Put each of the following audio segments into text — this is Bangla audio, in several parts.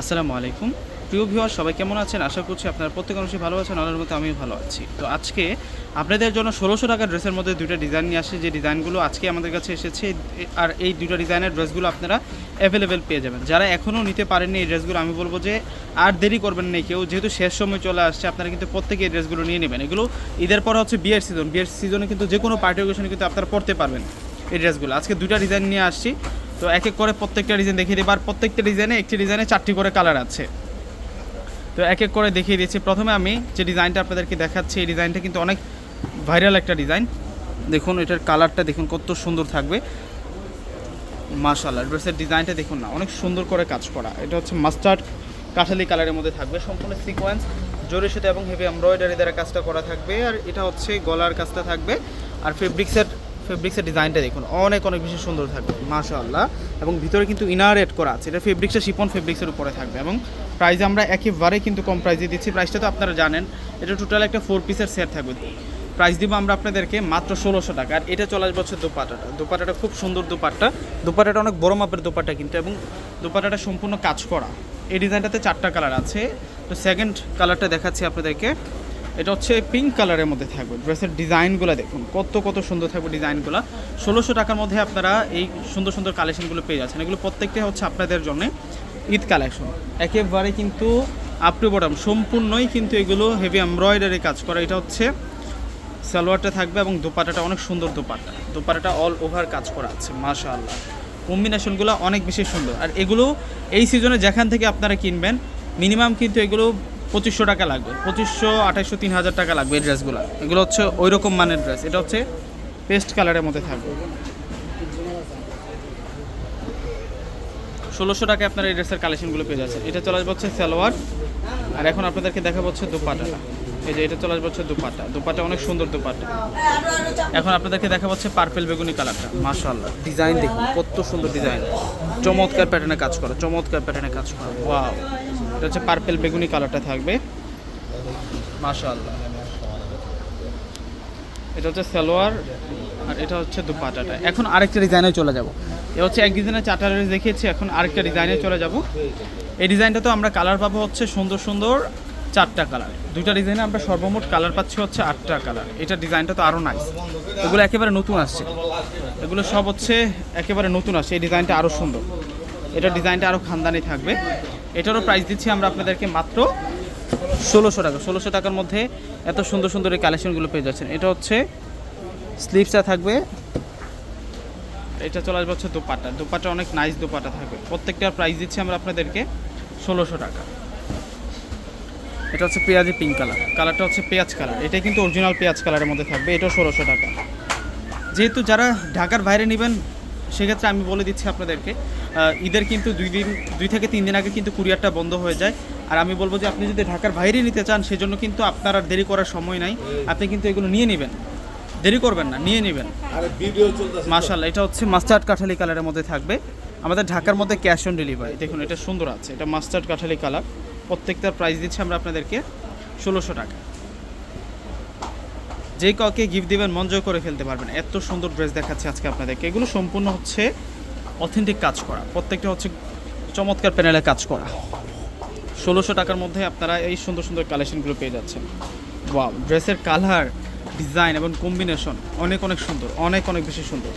আসসালামু আলাইকুম। প্রিয় ভিউয়ার সবাই কেমন আছেন? আশা করছি আপনারা প্রত্যেক অংশে ভালো আছেন, আল্লাহর মতো আমিও ভালো আছি। তো আজকে আপনাদের জন্য ষোলোশো টাকার ড্রেসের মধ্যে দুইটা ডিজাইন নিয়ে আসে যে ডিজাইনগুলো আজকে আমাদের কাছে এসেছে, আর এই দুটো ডিজাইনের ড্রেসগুলো আপনারা অ্যাভেলেবেল পেয়ে যাবেন। যারা এখনও নিতে পারেননি এই ড্রেসগুলো আমি বলব যে আর দেরি করবেন না কেউ। যেহেতু শেষ সময় চলে আসছে, আপনারা কিন্তু প্রত্যেকে এই ড্রেসগুলো নিয়ে নেবেন। এগুলো ঈদের পর হচ্ছে বিয়ের সিজন বিয়ের সিজনে কিন্তু যে কোনো পার্টি অকেশনে কিন্তু আপনারা পড়তে পারবেন এই ড্রেসগুলো আজকে দুইটা ডিজাইন নিয়ে আসছি। তো এক এক করে প্রত্যেকটা ডিজাইন দেখিয়ে দেবো। আর প্রত্যেকটা ডিজাইনে একটি ডিজাইনে চারটি করে কালার আছে। তো এক এক করে দেখিয়ে দিচ্ছি। প্রথমে আমি যে ডিজাইনটা আপনাদেরকে দেখাচ্ছি, এই ডিজাইনটা কিন্তু অনেক ভাইরাল একটা ডিজাইন দেখুন, এটার কালারটা দেখুন কত সুন্দর থাকবে। মাশাল্লাহ ড্রেসের ডিজাইনটা দেখুন না, অনেক সুন্দর করে কাজ করা। এটা হচ্ছে মাস্টার্ড কাঠালি কালারের মধ্যে থাকবে। সম্পূর্ণ সিকোয়েন্স জোরের সাথে এবং হেভি এমব্রয়ডারি দ্বারা কাজটা করা থাকবে। আর এটা হচ্ছে গলার কাজটা থাকবে। আর ফেব্রিক্সের ফেব্রিক্সের ডিজাইনটা দেখুন। অনেক অনেক বেশি সুন্দর থাকবে, মাশাআল্লাহ। এবং ভিতরে কিন্তু ইনার এড করা আছে। এটা ফেব্রিক্সের শিপন ফেব্রিক্সের উপরে থাকবে। এবং প্রাইস আমরা একেবারে কিন্তু কম প্রাইসে দিচ্ছি। প্রাইসটা তো আপনারা জানেন, এটা টোটাল একটা ফোর পিসের সেট থাকবে। প্রাইস দিব আমরা আপনাদেরকে মাত্র ষোলোশো টাকা। আর এটা চলে আসবে হচ্ছে দোপাটাটা। দোপাটাটা খুব সুন্দর দোপাট্টা। দোপাটাটা অনেক বড় মাপের দোপাট্টা কিন্তু, এবং দোপাটাটা সম্পূর্ণ কাজ করা এই ডিজাইনটাতে চারটা কালার আছে। তো সেকেন্ড কালারটা দেখাচ্ছি আপনাদেরকে। এটা হচ্ছে পিঙ্ক কালারের মধ্যে থাকবে। ড্রেসের ডিজাইনগুলো দেখুন, কত কত সুন্দর থাকবে ডিজাইনগুলো ষোলোশো টাকার মধ্যে আপনারা এই সুন্দর সুন্দর কালেকশনগুলো পেয়ে যাচ্ছেন। এগুলো প্রত্যেকটাই হচ্ছে আপনাদের জন্য ঈদ কালেকশন একেবারে কিন্তু আপ টু বটম সম্পূর্ণই কিন্তু এগুলো হেভি এমব্রয়ডারি কাজ করা। এটা হচ্ছে সালোয়ারটা থাকবে এবং দোপাটাটা, অনেক সুন্দর দোপাটা। দোপাটাটা অল ওভার কাজ করা আছে মাশা আল্লাহ কম্বিনেশনগুলো অনেক বেশি সুন্দর। আর এগুলো এই সিজনে যেখান থেকে আপনারা কিনবেন মিনিমাম কিন্তু এগুলো পঁচিশশো টাকা লাগবে। পঁচিশশো, আঠাইশশো, তিন হাজার টাকা লাগবে এই ড্রেসগুলো। এগুলো হচ্ছে ওই রকম মানের ড্রেস। এটা হচ্ছে পেস্ট কালারের মধ্যে থাকবে। ষোলোশো টাকায় আপনার এই ড্রেসের কালেকশনগুলো পেয়ে যাচ্ছে এটা চলে আসবে হচ্ছে সালোয়ার। আর এখন আপনাদেরকে দেখা হচ্ছে দোপাটাটা এই যে এটা চলে আসবে হচ্ছে দুপাটা দুপাটা অনেক সুন্দর দুপাটা এখন আপনাদেরকে দেখা হচ্ছে পার্পেল বেগুনি কালারটা মাশাআল্লাহ ডিজাইন দেখুন, কত সুন্দর ডিজাইন চমৎকার প্যাটার্নে কাজ করা, চমৎকার প্যাটার্নে কাজ করা। ওয়াও এটা হচ্ছে পার্পেল বেগুনি কালারটা থাকবে। মাশাআল্লাহ। এটা হচ্ছে সালোয়ার, আর এটা হচ্ছে দুপাটাটা এখন আরেকটা ডিজাইনে চলে যাব। এ হচ্ছে এক ডিজাইনের চারটা দেখিয়েছি, এখন আরেকটা ডিজাইনে চলে যাব। এই ডিজাইনটা তো আমরা কালার পাবো হচ্ছে সুন্দর সুন্দর চারটা কালার। দুইটা ডিজাইনে আমরা সর্বমোট কালার পাচ্ছি হচ্ছে আটটা কালার। এটা ডিজাইনটা তো আরও নাইস এগুলো একেবারে নতুন আসছে। এগুলো সব হচ্ছে একেবারে নতুন আসছে। এই ডিজাইনটা আরও সুন্দর। এটা ডিজাইনটা আরও খানদানি থাকবে। এটারও প্রাইস দিচ্ছি আমরা আপনাদেরকে মাত্র ষোলোশো টাকা। ষোলোশো টাকার মধ্যে এত সুন্দর সুন্দর এই কালেকশনগুলো পেয়ে যাচ্ছেন। এটা হচ্ছে স্লিপসটা থাকবে। এটা চলে আসবে হচ্ছে দোপাটা দোপাটা অনেক নাইস দোপাটা থাকবে। প্রত্যেকটার প্রাইস দিচ্ছি আমরা আপনাদেরকে ষোলোশো টাকা। এটা হচ্ছে পেঁয়াজি পিঙ্ক কালার কালারটা হচ্ছে পেঁয়াজ কালার এটা কিন্তু অরিজিনাল পেঁয়াজ কালারের মধ্যে থাকবে। এটাও ষোলোশো টাকা। যেহেতু যারা ঢাকার বাইরে নেবেন সেক্ষেত্রে আমি বলে দিচ্ছি আপনাদেরকে ঈদের কিন্তু দুই দিন দুই থেকে তিন দিন আগে কিন্তু কুরিয়ারটা বন্ধ হয়ে যায়। আর আমি বলব যে আপনি যদি ঢাকার বাইরে নিতে চান সেজন্য কিন্তু আপনার আর দেরি করার সময় নাই। আপনি কিন্তু এগুলো নিয়ে নেবেন। দেরি করবেন না নিয়ে নেবেন। মাশাল্লাহ এটা হচ্ছে মাস্টার্ড কাঠালি কালারের মধ্যে থাকবে। আমাদের ঢাকার মধ্যে ক্যাশ অন ডেলিভারি দেখুন এটা সুন্দর আছে। এটা মাস্টার্ড কাঠালি কালার প্রত্যেকটার প্রাইস দিচ্ছি আমরা আপনাদেরকে ষোলোশো টাকা। যে কাউকে গিফট দেবেন, মন জয় করে ফেলতে পারবেন। এত সুন্দর ড্রেস দেখাচ্ছে আজকে আপনাদেরকে। এগুলো সম্পূর্ণ হচ্ছে অথেন্টিক কাজ করা। প্রত্যেকটা হচ্ছে চমৎকার প্যানেলে কাজ করা। ষোলোশো টাকার মধ্যে আপনারা এই সুন্দর সুন্দর কালেকশনগুলো পেয়ে যাচ্ছেন। ওয়াও ড্রেসের কালার ডিজাইন এবং কম্বিনেশন অনেক অনেক সুন্দর, অনেক অনেক বেশি সুন্দর।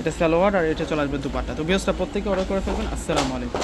এটা সালোয়ার আর এটা চলে আসবে দুপাট্টা। তো বিয়সটা প্রত্যেকে অর্ডার করে ফেলবেন। আসসালামু আলাইকুম।